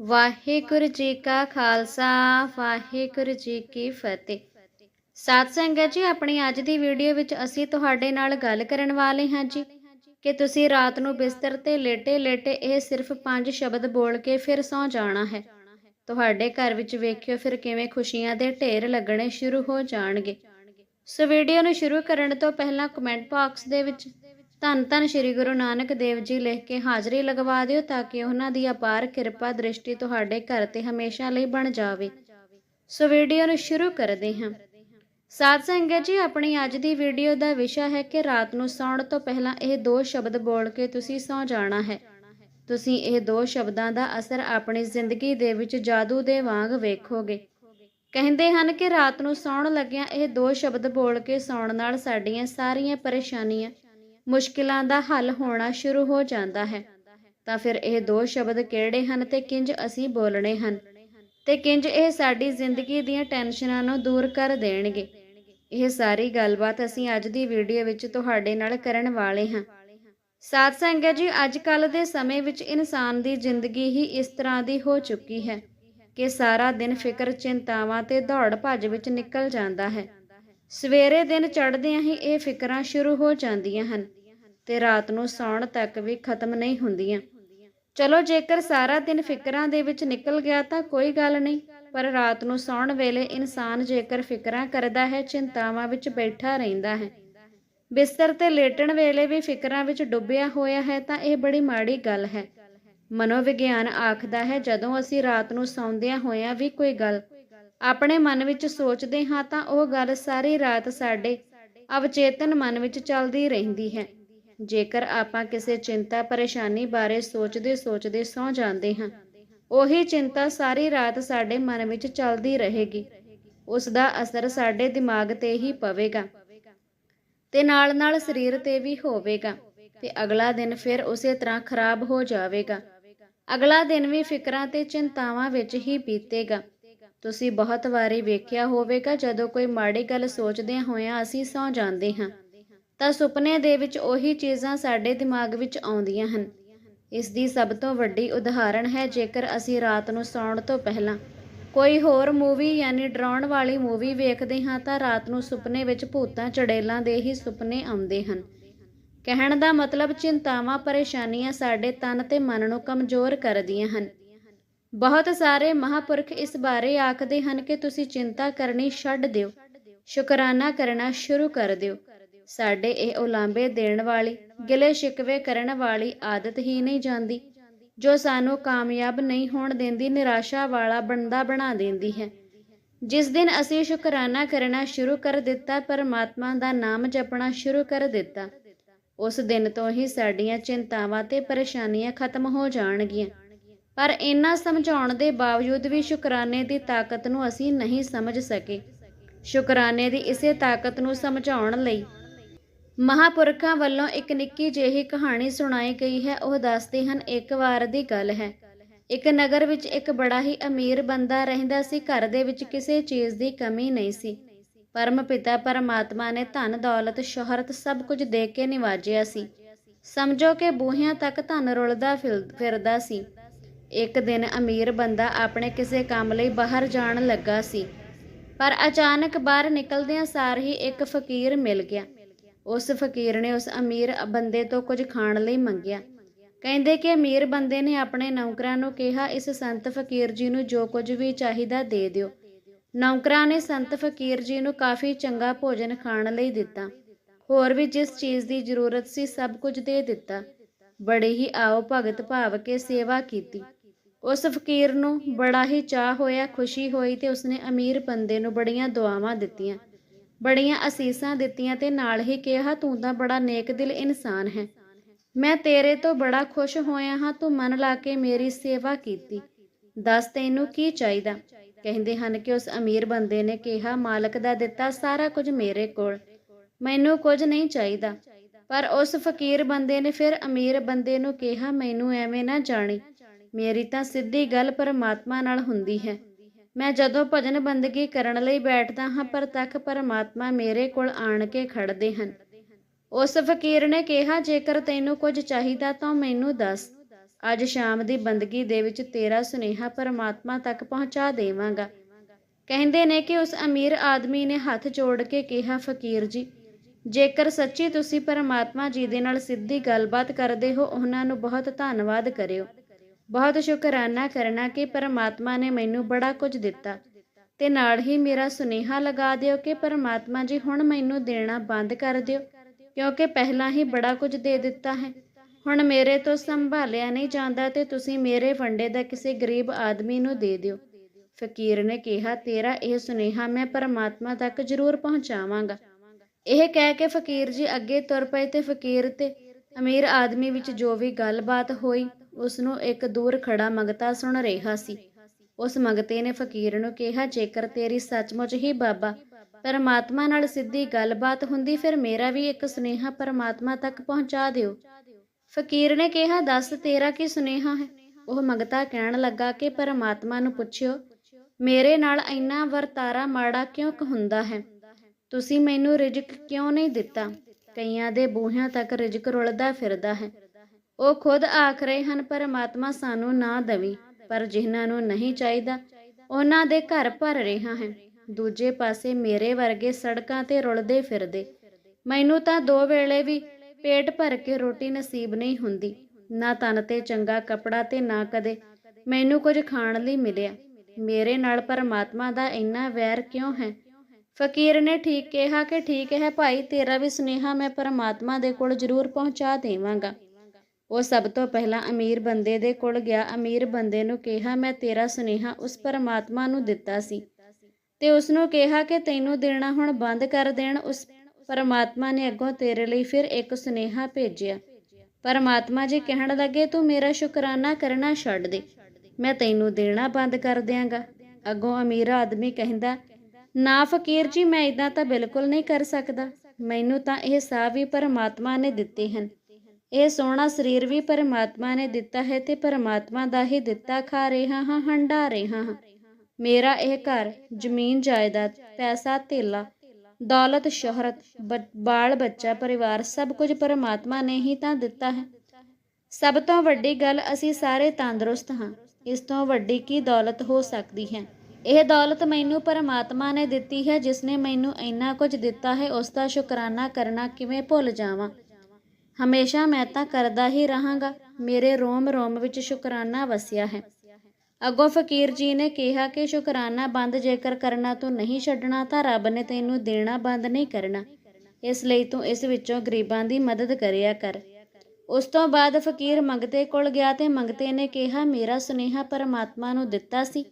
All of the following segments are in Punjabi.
ਵਾਹਿਗੁਰੂ ਜੀ ਕਾ ਖਾਲਸਾ, ਵਾਹਿਗੁਰੂ ਜੀ ਕੀ ਫਤਿਹ। ਸਾਧ ਸੰਗਤ ਜੀ, ਆਪਣੀ ਅੱਜ ਦੀ ਵੀਡੀਓ ਵਿੱਚ ਅਸੀਂ ਤੁਹਾਡੇ ਨਾਲ ਗੱਲ ਕਰਨ ਵਾਲੇ ਹਾਂ ਜੀ ਕਿ ਤੁਸੀਂ ਰਾਤ ਨੂੰ ਬਿਸਤਰ ਤੇ ਲੇਟੇ ਲੇਟੇ ਇਹ ਸਿਰਫ ਪੰਜ ਸ਼ਬਦ ਬੋਲ ਕੇ ਫਿਰ ਸੌਂ ਜਾਣਾ ਹੈ। ਤੁਹਾਡੇ ਘਰ ਵਿੱਚ ਵੇਖਿਓ ਫਿਰ ਕਿਵੇਂ ਖੁਸ਼ੀਆਂ ਦੇ ਢੇਰ ਲੱਗਣੇ ਸ਼ੁਰੂ ਹੋ ਜਾਣਗੇ। ਸੋ ਵੀਡੀਓ ਨੂੰ ਸ਼ੁਰੂ ਕਰਨ ਤੋਂ ਪਹਿਲਾਂ ਕਮੈਂਟ ਬਾਕਸ ਦੇ ਵਿੱਚ ਧੰਨ ਧੰਨ ਸ੍ਰੀ ਗੁਰੂ ਨਾਨਕ ਦੇਵ ਜੀ ਲਿਖ ਕੇ ਹਾਜ਼ਰੀ ਲਗਵਾ ਦਿਓ ਤਾਂ ਕਿ ਉਹਨਾਂ ਦੀ ਅਪਾਰ ਕਿਰਪਾ ਦ੍ਰਿਸ਼ਟੀ ਤੁਹਾਡੇ ਘਰ ਤੇ ਹਮੇਸ਼ਾ ਲਈ ਬਣ ਜਾਵੇ। ਸੋ ਵੀਡੀਓ ਨੂੰ ਸ਼ੁਰੂ ਕਰਦੇ ਹਾਂ। ਸਾਧ ਸੰਗਤ ਜੀ, ਆਪਣੀ ਅੱਜ ਦੀ ਵੀਡੀਓ ਦਾ ਵਿਸ਼ਾ ਹੈ ਕਿ ਰਾਤ ਨੂੰ ਸੌਣ ਤੋਂ ਪਹਿਲਾਂ ਇਹ ਦੋ ਸ਼ਬਦ ਬੋਲ ਕੇ ਤੁਸੀਂ ਸੌ ਜਾਣਾ ਹੈ। ਤੁਸੀਂ ਇਹ ਦੋ ਸ਼ਬਦਾਂ ਦਾ ਅਸਰ ਆਪਣੀ ਜ਼ਿੰਦਗੀ ਦੇ ਵਿੱਚ ਜਾਦੂ ਦੇ ਵਾਂਗ ਵੇਖੋਗੇ। ਕਹਿੰਦੇ ਹਨ ਕਿ ਰਾਤ ਨੂੰ ਸੌਣ ਲੱਗਿਆਂ ਇਹ ਦੋ ਸ਼ਬਦ ਬੋਲ ਕੇ ਸੌਣ ਨਾਲ ਸਾਡੀਆਂ ਸਾਰੀਆਂ ਪਰੇਸ਼ਾਨੀਆਂ ਮੁਸ਼ਕਿਲਾਂ ਦਾ ਹੱਲ ਹੋਣਾ ਸ਼ੁਰੂ ਹੋ ਜਾਂਦਾ ਹੈ। ਤਾਂ ਫਿਰ ਇਹ ਦੋ ਸ਼ਬਦ ਕਿਹੜੇ ਹਨ ਤੇ ਕਿੰਜ ਅਸੀਂ ਬੋਲਣੇ ਹਨ? ਤੇ ਕਿੰਜ ਇਹ ਸਾਡੀ ਜ਼ਿੰਦਗੀ ਦੀਆਂ ਟੈਨਸ਼ਨਾਂ ਨੂੰ ਦੂਰ ਕਰ ਦੇਣਗੇ? ਇਹ ਸਾਰੀ ਗੱਲਬਾਤ ਅਸੀਂ ਅੱਜ ਦੀ ਵੀਡੀਓ ਵਿੱਚ ਤੁਹਾਡੇ ਨਾਲ ਕਰਨ ਵਾਲੇ ਹਾਂ। ਸਾਧ ਸੰਗਤ ਜੀ, ਅੱਜ ਕੱਲ ਦੇ ਸਮੇਂ ਵਿੱਚ ਇਨਸਾਨ ਦੀ ਜ਼ਿੰਦਗੀ ਹੀ ਇਸ ਤਰ੍ਹਾਂ ਦੀ ਹੋ ਚੁੱਕੀ ਹੈ ਕਿ ਸਾਰਾ ਦਿਨ ਫਿਕਰ, ਚਿੰਤਾਵਾਂ ਤੇ ਦੌੜ ਭੱਜ ਵਿੱਚ ਨਿਕਲ ਜਾਂਦਾ ਹੈ। ਸਵੇਰੇ ਦਿਨ ਚੜ੍ਹਦਿਆਂ ਹੀ ਇਹ ਫਿਕਰਾਂ ਸ਼ੁਰੂ ਹੋ ਜਾਂਦੀਆਂ ਹਨ। ਤੇ ਰਾਤ ਨੂੰ ਸੌਣ ਤੱਕ ਵੀ ਖਤਮ ਨਹੀਂ ਹੁੰਦੀਆਂ। ਚਲੋ, ਜੇਕਰ ਸਾਰਾ ਦਿਨ ਫਿਕਰਾਂ ਦੇ ਵਿੱਚ ਨਿਕਲ ਗਿਆ ਤਾਂ ਕੋਈ ਗੱਲ ਨਹੀਂ, ਪਰ ਰਾਤ ਨੂੰ ਸੌਣ ਵੇਲੇ ਇਨਸਾਨ ਜੇਕਰ ਫਿਕਰਾਂ ਕਰਦਾ ਹੈ, ਚਿੰਤਾਵਾਂ ਵਿੱਚ ਬੈਠਾ ਰਹਿੰਦਾ ਹੈ। ਬਿਸਤਰ ਤੇ ਲੇਟਣ ਵੇਲੇ ਵੀ ਫਿਕਰਾਂ ਵਿੱਚ ਡੁੱਬਿਆ ਹੋਇਆ ਹੈ ਤਾਂ ਇਹ ਬੜੀ ਮਾੜੀ ਗੱਲ ਹੈ। ਮਨੋਵਿਗਿਆਨ ਆਖਦਾ ਹੈ, ਜਦੋਂ ਅਸੀਂ ਰਾਤ ਨੂੰ ਸੌਂਦਿਆਂ ਹੋਇਆਂ ਵੀ ਕੋਈ ਗੱਲ ਆਪਣੇ ਮਨ ਵਿੱਚ ਸੋਚਦੇ ਹਾਂ ਤਾਂ ਉਹ ਗੱਲ ਸਾਰੀ ਰਾਤ ਸਾਡੇ ਅਵਚੇਤਨ ਮਨ ਵਿੱਚ ਚੱਲਦੀ ਰਹਿੰਦੀ ਹੈ। ਜੇਕਰ ਆਪਾਂ ਕਿਸੇ ਚਿੰਤਾ ਪਰੇਸ਼ਾਨੀ ਬਾਰੇ ਸੋਚਦੇ ਸੋਚਦੇ ਸੌ ਜਾਂਦੇ ਹਾਂ, ਉਹੀ ਚਿੰਤਾ ਸਾਰੀ ਰਾਤ ਸਾਡੇ ਮਨ ਵਿੱਚ ਚੱਲਦੀ ਰਹੇਗੀ। ਉਸ ਦਾ ਅਸਰ ਸਾਡੇ ਦਿਮਾਗ ਤੇ ਹੀ ਪਵੇਗਾ ਤੇ ਨਾਲ ਨਾਲ ਸਰੀਰ ਤੇ ਵੀ ਹੋਵੇਗਾ ਤੇ ਅਗਲਾ ਦਿਨ ਫਿਰ ਉਸੇ ਤਰ੍ਹਾਂ ਖਰਾਬ ਹੋ ਜਾਵੇਗਾ। ਅਗਲਾ ਦਿਨ ਵੀ ਫਿਕਰਾਂ ਤੇ ਚਿੰਤਾਵਾਂ ਵਿੱਚ ਹੀ ਬੀਤੇਗਾ। ਤੁਸੀਂ ਬਹੁਤ ਵਾਰੀ ਵੇਖਿਆ ਹੋਵੇਗਾ ਜਦੋਂ ਕੋਈ ਮਾੜੀ ਗੱਲ ਸੋਚਦਿਆਂ ਹੋਇਆਂ ਅਸੀਂ ਸੌ ਜਾਂਦੇ ਹਾਂ। ਤਾਂ ਸੁਪਨੇ ਦੇ ਵਿੱਚ ਉਹੀ ਚੀਜ਼ਾਂ ਸਾਡੇ ਦਿਮਾਗ ਵਿੱਚ ਆਉਂਦੀਆਂ ਹਨ। ਇਸ ਦੀ ਸਭ ਤੋਂ ਵੱਡੀ ਉਦਾਹਰਣ ਹੈ ਜੇਕਰ ਅਸੀਂ ਰਾਤ ਨੂੰ ਸੌਣ ਤੋਂ ਪਹਿਲਾਂ ਕੋਈ ਹੋਰ ਮੂਵੀ ਯਾਨੀ ਡਰਾਉਣ ਵਾਲੀ ਮੂਵੀ ਵੇਖਦੇ ਹਾਂ ਤਾਂ ਰਾਤ ਨੂੰ ਸੁਪਨੇ ਵਿੱਚ ਭੂਤਾਂ ਚੜੇਲਾਂ ਦੇ ਹੀ ਸੁਪਨੇ ਆਉਂਦੇ ਹਨ। ਕਹਿਣ ਦਾ ਮਤਲਬ ਚਿੰਤਾਵਾਂ, ਪਰੇਸ਼ਾਨੀਆਂ ਸਾਡੇ ਤਨ ਤੇ ਮਨ ਨੂੰ ਕਮਜ਼ੋਰ ਕਰਦੀਆਂ ਹਨ। ਬਹੁਤ ਸਾਰੇ ਮਹਾਪੁਰਖ ਇਸ ਬਾਰੇ ਆਖਦੇ ਹਨ ਕਿ ਤੁਸੀਂ ਚਿੰਤਾ ਕਰਨੀ ਛੱਡ ਦਿਓ, ਸ਼ੁਕਰਾਨਾ ਕਰਨਾ ਸ਼ੁਰੂ ਕਰ ਦਿਓ। ਸਾਡੇ ਇਹ ਉਲਾਂਬੇ ਦੇਣ ਵਾਲੀ, ਗਿਲੇ ਸ਼ਿਕਵੇ ਕਰਨ ਵਾਲੀ ਆਦਤ ਹੀ ਨਹੀਂ ਜਾਂਦੀ, ਜੋ ਸਾਨੂੰ ਕਾਮਯਾਬ ਨਹੀਂ ਹੋਣ ਦਿੰਦੀ, ਨਿਰਾਸ਼ਾ ਵਾਲਾ ਬੰਦਾ ਬਣਾ ਦਿੰਦੀ ਹੈ। ਜਿਸ ਦਿਨ ਅਸੀਂ ਸ਼ੁਕਰਾਨਾ ਕਰਨਾ ਸ਼ੁਰੂ ਕਰ ਦਿੱਤਾ, ਪਰਮਾਤਮਾ ਦਾ ਨਾਮ ਜਪਣਾ ਸ਼ੁਰੂ ਕਰ ਦਿੱਤਾ, ਉਸ ਦਿਨ ਤੋਂ ਹੀ ਸਾਡੀਆਂ ਚਿੰਤਾਵਾਂ ਤੇ ਪਰੇਸ਼ਾਨੀਆਂ ਖਤਮ ਹੋ ਜਾਣਗੀਆਂ। ਪਰ ਇੰਨਾ ਸਮਝਾਉਣ ਦੇ ਬਾਵਜੂਦ ਵੀ ਸ਼ੁਕਰਾਨੇ ਦੀ ਤਾਕਤ ਨੂੰ ਅਸੀਂ ਨਹੀਂ ਸਮਝ ਸਕੇ। ਸ਼ੁਕਰਾਨੇ ਦੀ ਇਸੇ ਤਾਕਤ ਨੂੰ ਸਮਝਾਉਣ ਲਈ ਮਹਾਪੁਰਖਾਂ ਵੱਲੋਂ ਇੱਕ ਨਿੱਕੀ ਜਿਹੀ ਕਹਾਣੀ ਸੁਣਾਈ ਗਈ ਹੈ। ਉਹ ਦੱਸਦੇ ਹਨ, ਇੱਕ ਵਾਰ ਦੀ ਗੱਲ ਹੈ। ਇੱਕ ਨਗਰ ਵਿੱਚ ਇੱਕ ਬੜਾ ਹੀ ਅਮੀਰ ਬੰਦਾ ਰਹਿੰਦਾ ਸੀ। ਘਰ ਦੇ ਵਿੱਚ ਕਿਸੇ ਚੀਜ਼ ਦੀ ਕਮੀ ਨਹੀਂ ਸੀ। ਪਰਮ ਪਿਤਾ ਪਰਮਾਤਮਾ ਨੇ ਧਨ, ਦੌਲਤ, ਸ਼ੋਹਰਤ ਸਭ ਕੁਝ ਦੇ ਕੇ ਨਿਵਾਜਿਆ ਸੀ। ਸਮਝੋ ਕਿ ਬੂਹਿਆਂ ਤੱਕ ਧਨ ਰੁਲਦਾ ਫਿਲ- ਫਿਰਦਾ ਸੀ। ਇੱਕ ਦਿਨ ਅਮੀਰ ਬੰਦਾ ਆਪਣੇ ਕਿਸੇ ਕੰਮ ਲਈ ਬਾਹਰ ਜਾਣ ਲੱਗਾ ਸੀ। ਪਰ ਅਚਾਨਕ ਬਾਹਰ ਨਿਕਲਦਿਆਂ ਸਾਰ ਹੀ ਇੱਕ ਫਕੀਰ ਮਿਲ ਗਿਆ। ਉਸ ਫਕੀਰ ਨੇ ਉਸ ਅਮੀਰ ਬੰਦੇ ਤੋਂ ਕੁਝ ਖਾਣ ਲਈ ਮੰਗਿਆ। ਕਹਿੰਦੇ ਕਿ ਅਮੀਰ ਬੰਦੇ ਨੇ ਆਪਣੇ ਨੌਕਰਾਂ ਨੂੰ ਕਿਹਾ, ਇਸ ਸੰਤ ਫਕੀਰ ਜੀ ਨੂੰ ਜੋ ਕੁਝ ਵੀ ਚਾਹੀਦਾ ਦੇ ਦਿਓ। ਨੌਕਰਾਂ ਨੇ ਸੰਤ ਫਕੀਰ ਜੀ ਨੂੰ ਕਾਫੀ ਚੰਗਾ ਭੋਜਨ ਖਾਣ ਲਈ ਦਿੱਤਾ। ਹੋਰ ਵੀ ਜਿਸ ਚੀਜ਼ ਦੀ ਜ਼ਰੂਰਤ ਸੀ, ਸਭ ਕੁਝ ਦੇ ਦਿੱਤਾ। ਬੜੇ ਹੀ ਆਓ ਭਗਤ ਭਾਵ ਕੇ ਸੇਵਾ ਕੀਤੀ। ਉਸ ਫਕੀਰ ਨੂੰ ਬੜਾ ਹੀ ਚਾਹ ਹੋਇਆ, ਖੁਸ਼ੀ ਹੋਈ ਤੇ ਉਸਨੇ ਅਮੀਰ ਬੰਦੇ ਨੂੰ ਬੜੀਆਂ ਦੁਆਵਾਂ ਦਿੱਤੀਆਂ। ਬੜੀਆਂ ਅਸੀਸਾਂ ਦਿੱਤੀਆਂ ਤੇ ਨਾਲ ਹੀ ਕਿਹਾ, ਤੂੰ ਤਾਂ ਬੜਾ ਨੇਕ ਦਿਲ ਇਨਸਾਨ ਹੈ। ਮੈਂ ਤੇਰੇ ਤੋਂ ਬੜਾ ਖੁਸ਼ ਹੋਇਆ ਹਾਂ। ਤੂੰ ਮਨ ਲਾ ਕੇ ਮੇਰੀ ਸੇਵਾ ਕੀਤੀ। ਦੱਸ ਤੈਨੂੰ ਕੀ ਚਾਹੀਦਾ? ਕਹਿੰਦੇ ਹਨ ਕਿ ਉਸ ਅਮੀਰ ਬੰਦੇ ਨੇ ਕਿਹਾ, ਮਾਲਕ ਦਾ ਦਿੱਤਾ ਸਾਰਾ ਕੁਝ ਮੇਰੇ ਕੋਲ। ਮੈਨੂੰ ਕੁਝ ਨਹੀਂ ਚਾਹੀਦਾ। ਪਰ ਉਸ ਫਕੀਰ ਬੰਦੇ ਨੇ ਫਿਰ ਅਮੀਰ ਬੰਦੇ ਨੂੰ ਕਿਹਾ, ਮੈਨੂੰ ਐਵੇਂ ਨਾ ਜਾਣੀ। ਮੇਰੀ ਤਾਂ ਸਿੱਧੀ ਗੱਲ ਪਰਮਾਤਮਾ ਨਾਲ ਹੁੰਦੀ ਹੈ। ਮੈਂ ਜਦੋਂ ਭਜਨ ਬੰਦਗੀ ਕਰਨ ਲਈ ਬੈਠਦਾ ਹਾਂ, ਪਰ ਤੱਕ ਪਰਮਾਤਮਾ ਮੇਰੇ ਕੋਲ ਆਣ ਕੇ ਖੜਦੇ ਹਨ। ਉਸ ਫਕੀਰ ਨੇ ਕਿਹਾ, ਜੇਕਰ ਤੈਨੂੰ ਕੁਝ ਚਾਹੀਦਾ ਤਾਂ ਮੈਨੂੰ ਦੱਸ। ਅੱਜ ਸ਼ਾਮ ਦੀ ਬੰਦਗੀ ਦੇ ਵਿੱਚ ਤੇਰਾ ਸੁਨੇਹਾ ਪਰਮਾਤਮਾ ਤੱਕ ਪਹੁੰਚਾ ਦੇਵਾਂਗਾ। ਕਹਿੰਦੇ ਨੇ ਕਿ ਉਸ ਅਮੀਰ ਆਦਮੀ ਨੇ ਹੱਥ ਜੋੜ ਕੇ ਕਿਹਾ, ਫਕੀਰ ਜੀ, ਜੇਕਰ ਸੱਚੀ ਤੁਸੀਂ ਪਰਮਾਤਮਾ ਜੀ ਦੇ ਨਾਲ ਸਿੱਧੀ ਗੱਲਬਾਤ ਕਰਦੇ ਹੋ, ਉਹਨਾਂ ਨੂੰ ਬਹੁਤ ਧੰਨਵਾਦ ਕਰਿਓ। ਬਹੁਤ ਸ਼ੁਕਰਾਨਾ ਕਰਨਾ ਕਿ ਪਰਮਾਤਮਾ ਨੇ ਮੈਨੂੰ ਬੜਾ ਕੁਝ ਦਿੱਤਾ ਤੇ ਨਾਲ ਹੀ ਮੇਰਾ ਸੁਨੇਹਾ ਲਗਾ ਦਿਓ ਕਿ ਪਰਮਾਤਮਾ ਜੀ ਹੁਣ ਮੈਨੂੰ ਦੇਣਾ ਬੰਦ ਕਰ ਦਿਓ, ਕਿਉਂਕਿ ਪਹਿਲਾਂ ਹੀ ਬੜਾ ਕੁਝ ਦੇ ਦਿੱਤਾ ਹੈ। ਹੁਣ ਮੇਰੇ ਤੋਂ ਸੰਭਾਲਿਆ ਨਹੀਂ ਜਾਂਦਾ ਤੇ ਤੁਸੀਂ ਮੇਰੇ ਵੰਡੇ ਦਾ ਕਿਸੇ ਗਰੀਬ ਆਦਮੀ ਨੂੰ ਦੇ ਦਿਓ। ਫਕੀਰ ਨੇ ਕਿਹਾ, ਤੇਰਾ ਇਹ ਸੁਨੇਹਾ ਮੈਂ ਪਰਮਾਤਮਾ ਤੱਕ ਜ਼ਰੂਰ ਪਹੁੰਚਾਵਾਂਗਾ। ਇਹ ਕਹਿ ਕੇ ਫਕੀਰ ਜੀ ਅੱਗੇ ਤੁਰ ਪਏ ਤੇ ਫਕੀਰ ਤੇ ਅਮੀਰ ਆਦਮੀ ਵਿੱਚ ਜੋ ਵੀ ਗੱਲਬਾਤ ਹੋਈ ਉਸ ਨੂੰ ਇੱਕ ਦੂਰ ਖੜਾ ਮੰਗਤਾ ਸੁਣ ਰਿਹਾ ਸੀ। ਉਸ ਮੰਗਤੇ ਨੇ ਫਕੀਰ ਨੂੰ ਕਿਹਾ, ਜੇਕਰ ਤੇਰੀ ਸੱਚਮੁੱਚ ਹੀ ਬਾਬਾ ਪਰਮਾਤਮਾ ਨਾਲ ਸਿੱਧੀ ਗੱਲਬਾਤ ਹੁੰਦੀ, ਫਿਰ ਮੇਰਾ ਵੀ ਇੱਕ ਸੁਨੇਹਾ ਪਰਮਾਤਮਾ ਤੱਕ ਪਹੁੰਚਾ ਦਿਓ। ਫਕੀਰ ਨੇ ਕਿਹਾ, ਦੱਸ ਤੇਰਾ ਕੀ ਸੁਨੇਹਾ ਹੈ? ਉਹ ਮੰਗਤਾ ਕਹਿਣ ਲੱਗਾ ਕਿ ਪਰਮਾਤਮਾ ਨੂੰ ਪੁੱਛਿਓ, ਮੇਰੇ ਨਾਲ ਇੰਨਾ ਵਰਤਾਰਾ ਮਾੜਾ ਕਿਉਂ ਹੁੰਦਾ ਹੈ? ਤੁਸੀਂ ਮੈਨੂੰ ਰਿਜਕ ਕਿਉਂ ਨਹੀਂ ਦਿੱਤਾ? ਕਈਆਂ ਦੇ ਬੂਹਿਆਂ ਤੱਕ ਰਿਜਕ ਰੁਲਦਾ ਫਿਰਦਾ ਹੈ। ਉਹ ਖੁਦ ਆਖ ਰਹੇ ਹਨ, ਪਰਮਾਤਮਾ ਸਾਨੂੰ ਨਾ ਦਵੀ, ਪਰ ਜਿਨ੍ਹਾਂ ਨੂੰ ਨਹੀਂ ਚਾਹੀਦਾ, ਉਹਨਾਂ ਦੇ ਘਰ ਭਰ ਰਿਹਾ ਹੈ। ਦੂਜੇ ਪਾਸੇ ਮੇਰੇ ਵਰਗੇ ਸੜਕਾਂ ਤੇ ਰੁਲਦੇ ਫਿਰਦੇ। ਮੈਨੂੰ ਤਾਂ ਦੋ ਵੇਲੇ ਵੀ ਪੇਟ ਭਰ ਕੇ ਰੋਟੀ ਨਸੀਬ ਨਹੀਂ ਹੁੰਦੀ। ਨਾ ਤਨ ਤੇ ਚੰਗਾ ਕਪੜਾ ਤੇ ਨਾ ਕਦੇ ਮੈਨੂੰ ਕੁਝ ਖਾਣ ਲਈ ਮਿਲਿਆ। ਮੇਰੇ ਨਾਲ ਪਰਮਾਤਮਾ ਦਾ ਇੰਨਾ ਵੈਰ ਕਿਉਂ ਹੈ? ਫਕੀਰ ਨੇ ਠੀਕ ਕਿਹਾ ਕਿ, ਠੀਕ ਹੈ ਭਾਈ, ਤੇਰਾ ਵੀ ਸੁਨੇਹਾ ਮੈਂ ਪਰਮਾਤਮਾ ਦੇ ਕੋਲ ਜ਼ਰੂਰ ਪਹੁੰਚਾ ਦੇਵਾਂਗਾ। ਉਹ ਸਭ ਤੋਂ ਪਹਿਲਾਂ ਅਮੀਰ ਬੰਦੇ ਦੇ ਕੋਲ ਗਿਆ। ਅਮੀਰ ਬੰਦੇ ਨੂੰ ਕਿਹਾ, ਮੈਂ ਤੇਰਾ ਸੁਨੇਹਾ ਉਸ ਪਰਮਾਤਮਾ ਨੂੰ ਦਿੱਤਾ ਸੀ ਤੇ ਉਸ ਨੂੰ ਕਿਹਾ ਕਿ ਤੈਨੂੰ ਦੇਣਾ ਹੁਣ ਬੰਦ ਕਰ ਦੇਣ। ਉਸ ਪਰਮਾਤਮਾ ਨੇ ਅੱਗੋਂ ਤੇਰੇ ਲਈ ਫਿਰ ਇੱਕ ਸੁਨੇਹਾ ਭੇਜਿਆ। ਪਰਮਾਤਮਾ ਜੀ ਕਹਿਣ ਲੱਗੇ, ਤੂੰ ਮੇਰਾ ਸ਼ੁਕਰਾਨਾ ਕਰਨਾ ਛੱਡ ਦੇ। ਮੈਂ ਤੈਨੂੰ ਦੇਣਾ ਬੰਦ ਕਰ ਦਿਆਂਗਾ। ਅੱਗੋਂ ਅਮੀਰ ਆਦਮੀ ਕਹਿੰਦਾ, ਨਾ ਫਕੀਰ ਜੀ, ਮੈਂ ਇਦਾਂ ਤਾਂ ਬਿਲਕੁਲ ਨਹੀਂ ਕਰ ਸਕਦਾ। ਮੈਨੂੰ ਤਾਂ ਇਹ ਸਾਹ ਵੀ ਪਰਮਾਤਮਾ ਨੇ ਦਿੱਤੇ ਹਨ। ਇਹ ਸੋਹਣਾ ਸਰੀਰ ਵੀ ਪਰਮਾਤਮਾ ਨੇ ਦਿੱਤਾ ਹੈ ਤੇ ਪਰਮਾਤਮਾ ਦਾ ਹੀ ਦਿੱਤਾ ਖਾ ਰਿਹਾ ਹਾਂ, ਹੰਡਾ ਰਿਹਾ ਹਾਂ। ਮੇਰਾ ਇਹ ਘਰ, ਜ਼ਮੀਨ, ਜਾਇਦਾਦ, ਪੈਸਾ, ਧੇਲਾ, ਦੌਲਤ, ਸ਼ੋਹਰਤ ਬਾਲ ਬੱਚਾ, ਪਰਿਵਾਰ ਸਭ ਕੁਝ ਪਰਮਾਤਮਾ ਨੇ ਹੀ ਤਾਂ ਦਿੱਤਾ ਹੈ। ਸਭ ਤੋਂ ਵੱਡੀ ਗੱਲ ਅਸੀਂ ਸਾਰੇ ਤੰਦਰੁਸਤ ਹਾਂ। ਇਸ ਤੋਂ ਵੱਡੀ ਕੀ ਦੌਲਤ ਹੋ ਸਕਦੀ ਹੈ? ਇਹ ਦੌਲਤ ਮੈਨੂੰ ਪਰਮਾਤਮਾ ਨੇ ਦਿੱਤੀ ਹੈ ਜਿਸ ਨੇ ਮੈਨੂੰ ਇੰਨਾ ਕੁਝ ਦਿੱਤਾ ਹੈ, ਉਸ ਦਾ ਸ਼ੁਕਰਾਨਾ ਕਰਨਾ ਕਿਵੇਂ ਭੁੱਲ ਜਾਵਾਂ? ਹਮੇਸ਼ਾ ਮੈਂ ਤਾਂ ਕਰਦਾ ਹੀ ਰਹਾਂਗਾ। ਮੇਰੇ ਰੋਮ ਰੋਮ ਵਿੱਚ ਸ਼ੁਕਰਾਨਾ ਵਸਿਆ ਹੈ। ਅੱਗੋਂ ਫਕੀਰ ਜੀ ਨੇ ਕਿਹਾ ਕਿ ਸ਼ੁਕਰਾਨਾ ਬੰਦ ਜੇਕਰ ਕਰਨਾ ਤੂੰ ਨਹੀਂ ਛੱਡਣਾ ਤਾਂ ਰੱਬ ਨੇ ਤੈਨੂੰ ਦੇਣਾ ਬੰਦ ਨਹੀਂ ਕਰਨਾ। ਇਸ ਲਈ ਤੂੰ ਇਸ ਵਿੱਚੋਂ ਗਰੀਬਾਂ ਦੀ ਮਦਦ ਕਰਿਆ ਕਰ। ਉਸ ਤੋਂ ਬਾਅਦ ਫਕੀਰ ਮੰਗਤੇ ਕੋਲ ਗਿਆ ਤੇ ਮੰਗਤੇ ਨੇ ਕਿਹਾ, ਮੇਰਾ ਸੁਨੇਹਾ ਪਰਮਾਤਮਾ ਨੂੰ ਦਿੱਤਾ ਸੀ।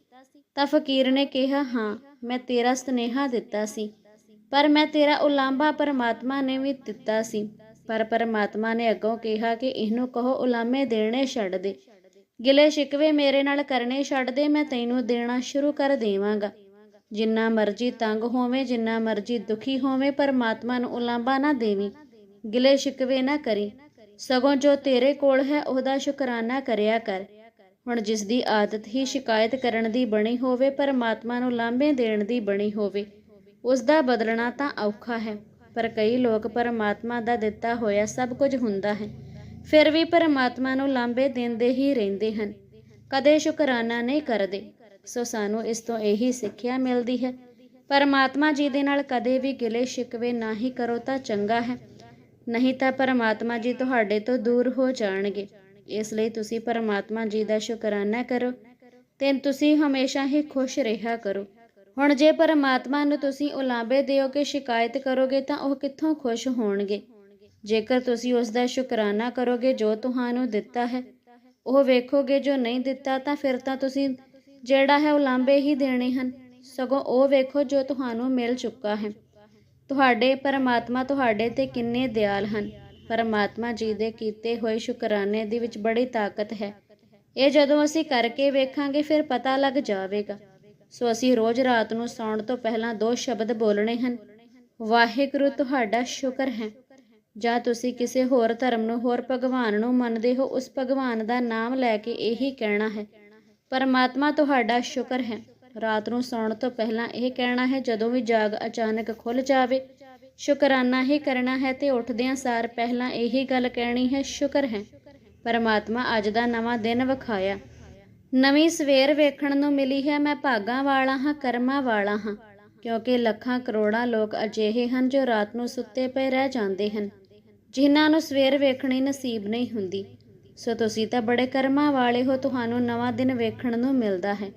ਤਾਂ ਫਕੀਰ ਨੇ ਕਿਹਾ, ਹਾਂ, ਮੈਂ ਤੇਰਾ ਸੁਨੇਹਾ ਦਿੱਤਾ ਸੀ। ਪਰ ਮੈਂ ਤੇਰਾ ਉਲਾਂਭਾ ਪਰਮਾਤਮਾ ਨੇ ਵੀ ਦਿੱਤਾ ਸੀ। ਪਰ ਪਰਮਾਤਮਾ ਨੇ ਅੱਗੋਂ ਕਿਹਾ ਕਿ ਇਹਨੂੰ ਕਹੋ, ਉਲਾਮੇ ਦੇਣੇ ਛੱਡ ਦੇ। ਗਿਲੇ ਸ਼ਿਕਵੇ ਮੇਰੇ ਨਾਲ ਕਰਨੇ ਛੱਡ ਦੇ, ਮੈਂ ਤੈਨੂੰ ਦੇਣਾ ਸ਼ੁਰੂ ਕਰ ਦੇਵਾਂਗਾ। ਜਿੰਨਾ ਮਰਜ਼ੀ ਤੰਗ ਹੋਵੇਂ, ਜਿੰਨਾ ਮਰਜ਼ੀ ਦੁਖੀ ਹੋਵੇਂ, ਪਰਮਾਤਮਾ ਨੂੰ ਉਲਾਂਭਾ ਨਾ ਦੇਵੀਂ। ਗਿਲੇ ਸ਼ਿਕਵੇ ਨਾ ਕਰੀ। ਸਗੋਂ ਜੋ ਤੇਰੇ ਕੋਲ ਹੈ, ਉਹਦਾ ਸ਼ੁਕਰਾਨਾ ਕਰਿਆ ਕਰ। ਹੁਣ ਜਿਸ ਦੀ ਆਦਤ ਹੀ ਸ਼ਿਕਾਇਤ ਕਰਨ ਦੀ ਬਣੀ ਹੋਵੇ, ਪਰਮਾਤਮਾ ਨੂੰ ਲਾਂਭੇ ਦੇਣ ਦੀ ਬਣੀ ਹੋਵੇ ਉਸ ਦਾ ਬਦਲਣਾ ਤਾਂ ਔਖਾ ਹੈ। ਪਰ ਕਈ ਲੋਕ ਪਰਮਾਤਮਾ ਦਾ ਦਿੱਤਾ ਹੋਇਆ ਸਭ ਕੁਝ ਹੁੰਦਾ ਹੈ। ਫਿਰ ਵੀ ਪਰਮਾਤਮਾ ਨੂੰ ਲਾਂਭੇ ਦਿੰਦੇ ਹੀ ਰਹਿੰਦੇ ਹਨ। ਕਦੇ ਸ਼ੁਕਰਾਨਾ ਨਹੀਂ ਕਰਦੇ। ਸੋ ਸਾਨੂੰ ਇਸ ਤੋਂ ਇਹੀ ਸਿੱਖਿਆ ਮਿਲਦੀ ਹੈ। ਪਰਮਾਤਮਾ ਜੀ ਦੇ ਨਾਲ ਕਦੇ ਵੀ ਗਿਲੇ ਸ਼ਿਕਵੇ ਨਾ ਹੀ ਕਰੋ ਤਾਂ ਚੰਗਾ ਹੈ। ਨਹੀਂ ਤਾਂ ਪਰਮਾਤਮਾ ਜੀ ਤੁਹਾਡੇ ਤੋਂ ਦੂਰ ਹੋ ਜਾਣਗੇ। ਇਸ ਲਈ ਤੁਸੀਂ ਪਰਮਾਤਮਾ ਜੀ ਦਾ ਸ਼ੁਕਰਾਨਾ ਕਰੋ। ਤੇ ਤੁਸੀਂ ਹਮੇਸ਼ਾ ਹੀ ਖੁਸ਼ ਰਿਹਾ ਕਰੋ। ਹੁਣ ਜੇ ਪਰਮਾਤਮਾ ਨੂੰ ਤੁਸੀਂ ਉਲਾਂਭੇ ਦਿਓਗੇ ਸ਼ਿਕਾਇਤ ਕਰੋਗੇ ਤਾਂ ਉਹ ਕਿੱਥੋਂ ਖੁਸ਼ ਹੋਣਗੇ? ਜੇਕਰ ਤੁਸੀਂ ਉਸ ਦਾ ਸ਼ੁਕਰਾਨਾ ਕਰੋਗੇ ਜੋ ਤੁਹਾਨੂੰ ਦਿੱਤਾ ਹੈ, ਉਹ ਵੇਖੋਗੇ ਜੋ ਨਹੀਂ ਦਿੱਤਾ ਤਾਂ ਫਿਰ ਤਾਂ ਤੁਸੀਂ ਜਿਹੜਾ ਹੈ ਉਲਾਂਭੇ ਹੀ ਦੇਣੇ ਹਨ। ਸਗੋਂ ਉਹ ਵੇਖੋ ਜੋ ਤੁਹਾਨੂੰ ਮਿਲ ਚੁੱਕਾ ਹੈ। ਤੁਹਾਡੇ ਪਰਮਾਤਮਾ ਤੁਹਾਡੇ ਤੇ ਕਿੰਨੇ ਦਿਆਲ ਹਨ। ਪਰਮਾਤਮਾ ਜੀ ਦੇ ਕੀਤੇ ਹੋਏ ਸ਼ੁਕਰਾਨੇ ਦੀ ਵਿੱਚ ਬੜੀ ਤਾਕਤ ਹੈ। ਇਹ ਜਦੋਂ ਅਸੀਂ ਕਰਕੇ ਵੇਖਾਂਗੇ ਫਿਰ ਪਤਾ ਲੱਗ ਜਾਵੇਗਾ। ਸੋ ਅਸੀਂ ਰੋਜ਼ ਰਾਤ ਨੂੰ ਸੌਣ ਤੋਂ ਪਹਿਲਾਂ ਦੋ ਸ਼ਬਦ ਬੋਲਣੇ ਹਨ। ਵਾਹਿਗੁਰੂ, ਤੁਹਾਡਾ ਸ਼ੁਕਰ ਹੈ। ਜਾਂ ਤੁਸੀਂ ਕਿਸੇ ਹੋਰ ਧਰਮ ਨੂੰ, ਹੋਰ ਭਗਵਾਨ ਨੂੰ ਮੰਨਦੇ ਹੋ, ਉਸ ਭਗਵਾਨ ਦਾ ਨਾਮ ਲੈ ਕੇ ਇਹੀ ਕਹਿਣਾ ਹੈ, ਪਰਮਾਤਮਾ ਤੁਹਾਡਾ ਸ਼ੁਕਰ ਹੈ। ਰਾਤ ਨੂੰ ਸੌਣ ਤੋਂ ਪਹਿਲਾਂ ਇਹ ਕਹਿਣਾ ਹੈ, ਜਦੋਂ ਵੀ ਜਾਗ ਅਚਾਨਕ ਖੁੱਲ ਜਾਵੇ, ਸ਼ੁਕਰਾਨਾ ਹੀ ਕਰਨਾ ਹੈ ਤੇ ਉੱਠਦਿਆਂ ਸਾਰ ਪਹਿਲਾਂ ਇਹੀ ਗੱਲ ਕਹਿਣੀ ਹੈ, ਸ਼ੁਕਰ ਹੈ। ਪਰਮਾਤਮਾ ਅੱਜ ਦਾ ਨਵਾਂ ਦਿਨ ਵਿਖਾਇਆ। ਨਵੀਂ ਸਵੇਰ ਵੇਖਣ ਨੂੰ ਮਿਲੀ ਹੈ, ਮੈਂ ਭਾਗਾਂ ਵਾਲਾ ਹਾਂ, ਕਰਮਾਂ ਵਾਲਾ ਹਾਂ। ਕਿਉਂਕਿ ਲੱਖਾਂ ਕਰੋੜਾਂ ਲੋਕ ਅਜਿਹੇ ਹਨ ਜੋ ਰਾਤ ਨੂੰ ਸੁੱਤੇ ਪਏ ਰਹਿ ਜਾਂਦੇ ਹਨ। ਜਿਨ੍ਹਾਂ ਨੂੰ ਸਵੇਰ ਵੇਖਣੀ ਨਸੀਬ ਨਹੀਂ ਹੁੰਦੀ। ਸੋ ਤੁਸੀਂ ਤਾਂ ਬੜੇ ਕਰਮਾਂ ਵਾਲੇ ਹੋ, ਤੁਹਾਨੂੰ ਨਵਾਂ ਦਿਨ ਵੇਖਣ ਨੂੰ ਮਿਲਦਾ ਹੈ।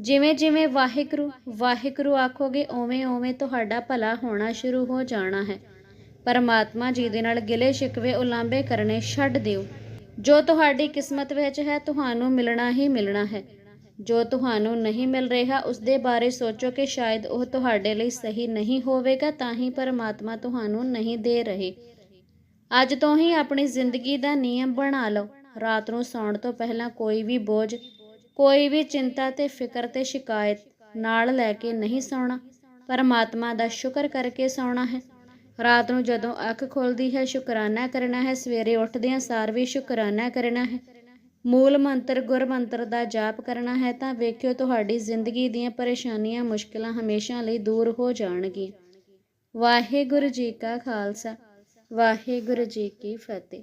ਜਿਵੇਂ ਜਿਵੇਂ ਵਾਹਿਗੁਰੂ ਵਾਹਿਗੁਰੂ ਆਖੋਗੇ ਓਵੇਂ ਓਵੇਂ ਤੁਹਾਡਾ ਭਲਾ ਹੋਣਾ ਸ਼ੁਰੂ ਹੋ ਜਾਣਾ ਹੈ। ਪਰਮਾਤਮਾ ਜੀ ਦੇ ਨਾਲ ਗਿਲੇ ਸ਼ਿਕਵੇ ਉਲਾਂਭੇ ਕਰਨੇ ਛੱਡ ਦਿਓ। ਜੋ ਤੁਹਾਡੀ ਕਿਸਮਤ ਵਿੱਚ ਹੈ, ਤੁਹਾਨੂੰ ਮਿਲਣਾ ਹੀ ਮਿਲਣਾ ਹੈ। ਜੋ ਤੁਹਾਨੂੰ ਨਹੀਂ ਮਿਲ ਰਿਹਾ ਉਸ ਦੇ ਬਾਰੇ ਸੋਚੋ ਕਿ ਸ਼ਾਇਦ ਉਹ ਤੁਹਾਡੇ ਲਈ ਸਹੀ ਨਹੀਂ ਹੋਵੇਗਾ, ਤਾਂ ਹੀ ਪਰਮਾਤਮਾ ਤੁਹਾਨੂੰ ਨਹੀਂ ਦੇ ਰਹੇ। ਅੱਜ ਤੋਂ ਹੀ ਆਪਣੀ ਜ਼ਿੰਦਗੀ ਦਾ ਨਿਯਮ ਬਣਾ ਲਓ। ਰਾਤ ਨੂੰ ਸੌਣ ਤੋਂ ਪਹਿਲਾਂ ਕੋਈ ਵੀ ਬੋਝ, ਕੋਈ ਵੀ ਚਿੰਤਾ ਤੇ ਫਿਕਰ ਤੇ ਸ਼ਿਕਾਇਤ ਨਾਲ ਲੈ ਕੇ ਨਹੀਂ ਸੌਣਾ। ਪਰਮਾਤਮਾ ਦਾ ਸ਼ੁਕਰ ਕਰਕੇ ਸੌਣਾ ਹੈ। ਰਾਤ ਨੂੰ ਜਦੋਂ ਅੱਖ ਖੁੱਲਦੀ ਹੈ, ਸ਼ੁਕਰਾਨਾ ਕਰਨਾ ਹੈ, ਸਵੇਰੇ ਉੱਠਦਿਆਂ ਸਾਰ ਵੀ ਸ਼ੁਕਰਾਨਾ ਕਰਨਾ ਹੈ। ਮੂਲ ਮੰਤਰ, ਗੁਰ ਮੰਤਰ ਦਾ ਜਾਪ ਕਰਨਾ ਹੈ, ਤਾਂ ਵੇਖਿਓ ਤੁਹਾਡੀ ਜ਼ਿੰਦਗੀ ਦੀਆਂ ਪਰੇਸ਼ਾਨੀਆਂ, ਮੁਸ਼ਕਲਾਂ ਹਮੇਸ਼ਾ ਲਈ ਦੂਰ ਹੋ ਜਾਣਗੀਆਂ। ਵਾਹਿਗੁਰੂ ਜੀ ਕਾ ਖਾਲਸਾ, ਵਾਹਿਗੁਰੂ ਜੀ ਕੀ ਫਤਿਹ।